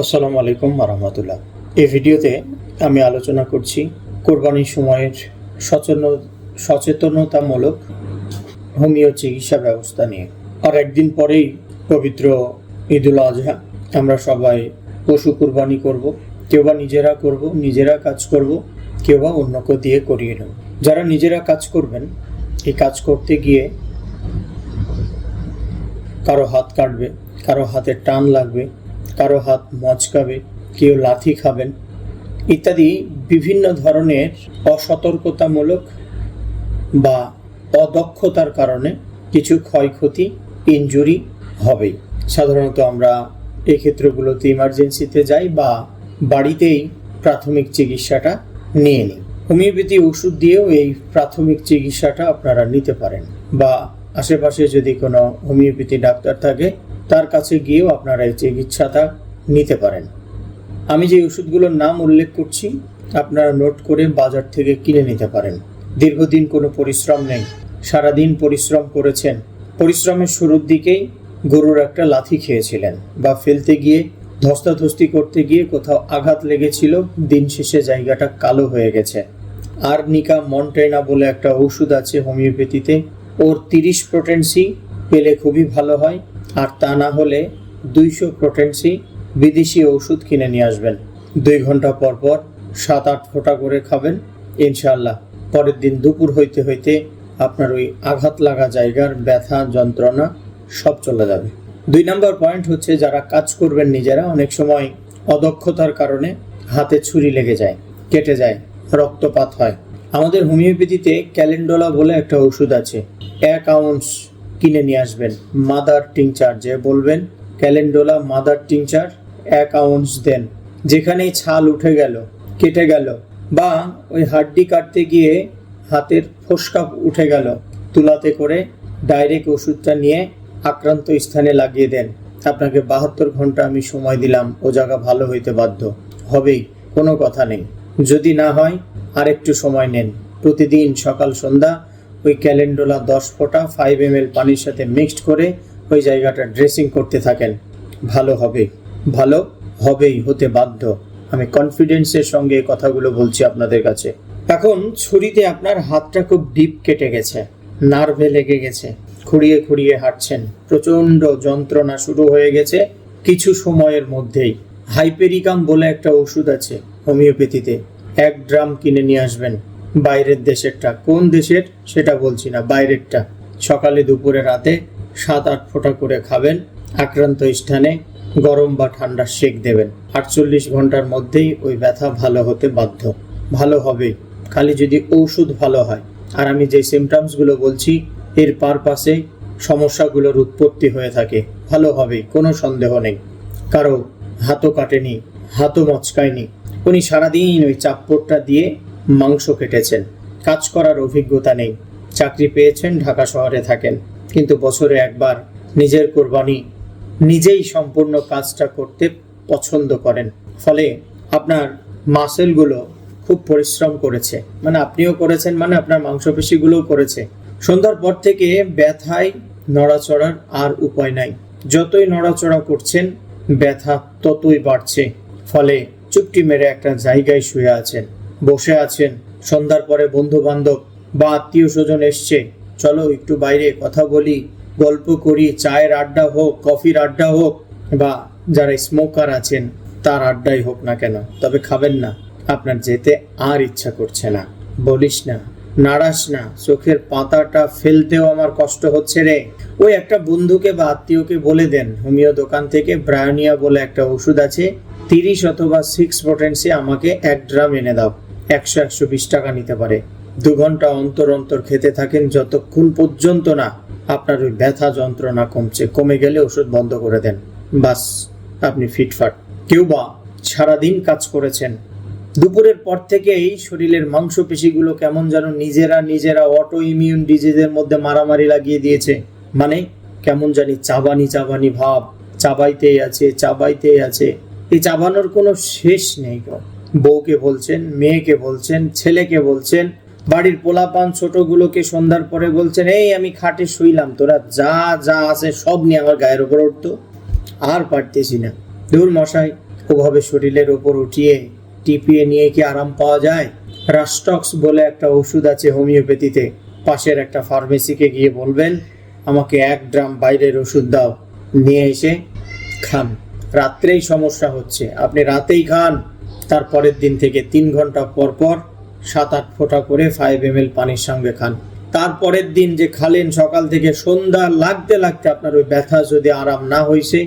আসসালামু আলাইকুম রহমতুল্লাহ। এই ভিডিওতে আমি আলোচনা করছি কোরবানির সময়ের সচেতন, সচেতনতামূলক হোমিও চিকিৎসা ব্যবস্থা নিয়ে। আর একদিন পরেই পবিত্র ঈদুল আজহা, আমরা সবাই পশু কুরবানি করব, কেউ বা নিজেরা করব, নিজেরা কাজ করব, কেউ বা অন্যকে দিয়ে করিয়ে নেব। যারা নিজেরা কাজ করবেন, এই কাজ করতে গিয়ে কারও হাত কাটবে, কারও হাতে টান লাগবে কারও হাত মচকাবে, কেউ লাথি খাবেন ইত্যাদি বিভিন্ন ধরনের অসতর্কতামূলক বা অদক্ষতার কারণে কিছু ক্ষয়ক্ষতি ইনজুরি হবেই সাধারণত আমরা এই ক্ষেত্রগুলোতে ইমার্জেন্সিতে যাই বা বাড়িতেই প্রাথমিক চিকিৎসাটা নিয়ে নিই। হোমিওপ্যাথি ওষুধ দিয়েও এই প্রাথমিক চিকিৎসাটা আপনারা নিতে পারেন বা আশেপাশে যদি কোনো হোমিওপ্যাথি ডাক্তার থাকে তার কাছে গিয়েও আপনারা এই চিকিৎসাটা নিতে পারেন। আমি যে ওষুধগুলোর নাম উল্লেখ করছি, আপনারা নোট করে বাজার থেকে কিনে নিতে পারেন। দীর্ঘদিন কোনো পরিশ্রম নেই। সারাদিন পরিশ্রম করেছেন। পরিশ্রমের শুরুর দিকেই গরুর একটা লাথি খেয়েছিলেন বা ফেলতে গিয়ে, ধস্তাধস্তি করতে গিয়ে কোথাও আঘাত লেগেছিল, দিন শেষে জায়গাটা কালো হয়ে গেছে। আর নিকা মন্টেনা বলে একটা ওষুধ আছে হোমিওপ্যাথিতে। ওর তিরিশ প্রোটেন্সি পেলে খুবই ভালো হয়। আর তা না হলে দুইশো প্রোটেন্সি বিদেশি ওষুধ কিনে নিয়ে আসবেন। দুই ঘণ্টা পর পর সাত আট ফোঁটা করে খাবেন, ইনশাআল্লাহ। পরের দিন দুপুর হইতে হইতে আপনার ওই আঘাত লাগা জায়গার ব্যথা, যন্ত্রণা সব চলে যাবে। দুই নম্বর পয়েন্ট হচ্ছে যারা কাজ করবেন নিজেরা, অনেক সময় অদক্ষতার কারণে হাতে ছুরি লেগে যায়, কেটে যায়, রক্তপাত হয়। আমাদের হোমিওপ্যাথিতে ক্যালেন্ডোলা বলে একটা ওষুধ আছে, এক আউন্স কিনে নিয়ে আসবেন। মাদার টিংচার যে বলবেন ক্যালেন্ডোলা মাদার টিংচার এক আউন্স দেন। যেখানেই ছাল উঠে গেল, কেটে গেল, বা ওই হাড্ডি কাটতে গিয়ে হাতের ফোসকা উঠে গেল, তুলাতে করে ডাইরেক্ট ওষুধটা নিয়ে আক্রান্ত স্থানে লাগিয়ে দেন। আপনাকে বাহাত্তর ঘণ্টা আমি সময় দিলাম, ও জায়গা ভালো হইতে বাধ্য। হবেই, কোনো কথা নেই। যদি না হয়, আরেকটু সময় নেন। প্রতিদিন সকাল, সন্ধ্যা ওই ক্যালেন্ডোলা দশ ফোঁটা ফাইভ এম পানির সাথে মিক্সড করে ওই জায়গাটা ড্রেসিং করতে থাকেন। ভালো হবে। ভালো হবেই, হতে বাধ্য। আমি কনফিডেন্সের সঙ্গে কথাগুলো বলছি আপনাদের কাছে। এখন ছুরিতে আপনার হাতটা খুব ডিপ কেটে গেছে। নার্ভে লেগে গেছে। খুঁড়িয়ে খুঁড়িয়ে হাঁটছেন। প্রচণ্ড যন্ত্রণা শুরু হয়ে গেছে কিছু সময়ের মধ্যেই। হাইপেরিকাম বলে একটা ওষুধ আছে হোমিওপ্যাথিতে এক ড্রাম কিনে নিয়ে আসবেন। বাইরের দেশেরটা। কোন দেশের? সেটা বলছি না, বাইরেরটা। সকালে দুপুরে রাতে সাত আট ফোঁটা করে খাবেন, আক্রান্ত স্থানে গরম বা ঠান্ডা সেক দেবেন। আটচল্লিশ ঘণ্টার মধ্যেই ওই ব্যথা ভালো হতে বাধ্য। ভালো হবে। খালি যদি ঔষধ ভালো হয়। আর আমি যে সিমটমসগুলো বলছি, এর পারপাসে সমস্যাগুলোর উৎপত্তি হয়ে থাকে। ভালো হবে, কোনো সন্দেহ নেই। কারও হাতও কাটেনি, হাতও মচকায়নি। উনি সারাদিন ওই চাপ্পড়টা দিয়ে মাংস কেটেছেন। কাজ করার অভিজ্ঞতা নেই। চাকরি পেয়েছেন, ঢাকা শহরে থাকেন। কিন্তু বছরে একবার নিজের কোরবানি নিজেই সম্পূর্ণ কাজটা করতে পছন্দ করেন। ফলে আপনার মাসেলগুলো খুব পরিশ্রম করেছে। মানে আপনিও করেছেন মানে আপনার মাংসপেশিগুলোও করেছে। সন্ধ্যার পর থেকে ব্যথায় নড়াচড়ার আর উপায় নাই। যতই নড়াচড়া করছেন, ব্যথা ততই বাড়ছে। ফলে চুপটি মেরে একটা জায়গায় শুয়ে আছেন। বসে আছেন। সন্ধ্যার পরে বন্ধু বান্ধব বা আত্মীয় স্বজন এসছে। চলো একটু বাইরে কথা বলি, গল্প করি, চায়ের আড্ডা হোক, কফির আড্ডা হোক, বা যারা স্মোকার আছেন, তার আড্ডাই হোক না কেন, তবে খাবেন না। আপনার যেতে আর ইচ্ছা করছে না। বলিস না, নাড়াস না, চোখের পাতাটা ফেলতেও আমার কষ্ট হচ্ছে রে। ওই একটা বন্ধুকে বা আত্মীয়কে বলে দেন, হোমিও দোকান থেকে ব্রায়োনিয়া বলে একটা ওষুধ আছে, তিরিশ অথবা সিক্স পটেন্সি আমাকে এক ড্রাম এনে দাও। একশো একশো বিশ টাকা নিতে পারে। দু ঘণ্টা অন্তর অন্তর খেতে থাকেন, যতক্ষণ পর্যন্ত না আপনার ওই ব্যথা যন্ত্রণা কমছে, কমে গেলে ওষুধ বন্ধ করে দেন। বাস, আপনি ফিটফাট। কেউ বা সারাদিন কাজ করেছেন। দুপুরের পর থেকে এই শরীরের মাংসপেশিগুলো কেমন যেন নিজেরা নিজেরা অটো ইমিউন ডিজিজের মধ্যে মারামারি লাগিয়ে দিয়েছে। মানে কেমন জানি চাবানি চাবানি ভাব, চাবাইতেই আছে চাবাইতেই আছে। এই চাবানোর কোনো শেষ নেই গো বউকে বলছেন, মেয়েকে বলছেন, ছেলেকে বলছেন, বাড়ির পোলাপান ছোটগুলোকে সন্ধ্যার পরে বলছেন, এই আমি খাটে শুইলাম, তোরা যা যা আছে সব নিয়ে আমার গায়ের উপর উঠতো। আর পারতেছি না। দূর মশাই, ওভাবে শরীরের ওপর উঠিয়ে টিপিয়ে নিয়ে কি আরাম পাওয়া যায়? রাস্টক্স বলে একটা ওষুধ আছে হোমিওপ্যাথিতে। পাশের একটা ফার্মেসিকে গিয়ে বলবেন, আমাকে এক ড্রাম বাইরের ওষুধ দাও, নিয়ে এসে খান। রাত্রেই সমস্যা হচ্ছে। আপনি রাতেই খান। তারপরের দিন থেকে তিন ঘণ্টা পর পর সাত আট ফোঁটা করে ফাইভ এম পানির সঙ্গে খান। তারপরের দিন যে খালেন, সকাল থেকে সন্ধ্যা লাগতে লাগতে আপনার ওই ব্যথা যদি আরাম না হয়েছে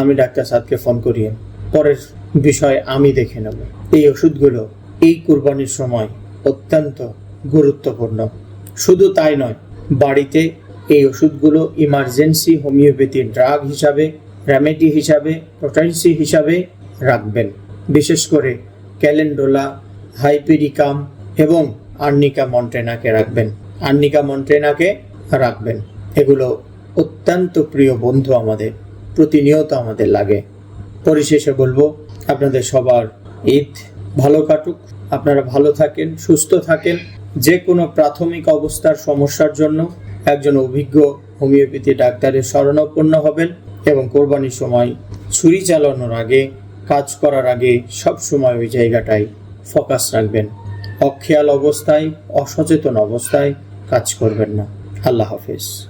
আমি ডাক্তার সাদকে ফোন করিয়ে পরের বিষয় আমি দেখে নেব। এই ওষুধগুলো এই কুরবানির সময় অত্যন্ত গুরুত্বপূর্ণ। শুধু তাই নয়, বাড়িতে এই ওষুধগুলো ইমার্জেন্সি হোমিওপ্যাথি ড্রাগ হিসাবে রেমেডি হিসাবে প্রোটেন্সি হিসাবে রাখবেন। বিশেষ করে ক্যালেন্ডোলা, হাইপেরিকাম এবং আর্নিকা মন্টেনাকে রাখবেন। আর্নিকা মন্টেনাকে রাখবেন। এগুলো অত্যন্ত প্রিয় বন্ধু আমাদের, প্রতিনিয়ত আমাদের লাগে। পরিশেষে বলব, আপনাদের সবার ঈদ ভালো কাটুক। আপনারা ভালো থাকেন, সুস্থ থাকেন। যে কোনো প্রাথমিক অবস্থার সমস্যার জন্য একজন অভিজ্ঞ হোমিওপ্যাথি ডাক্তারের শরণাপন্ন হবেন এবং কোরবানির সময় ছুরি চালানোর আগে কাজ করার আগে সবসময় ওই জায়গাটায় ফোকাস রাখবেন। অখেয়াল অবস্থায়, অসচেতন অবস্থায় কাজ করবেন না। আল্লাহ হাফেজ।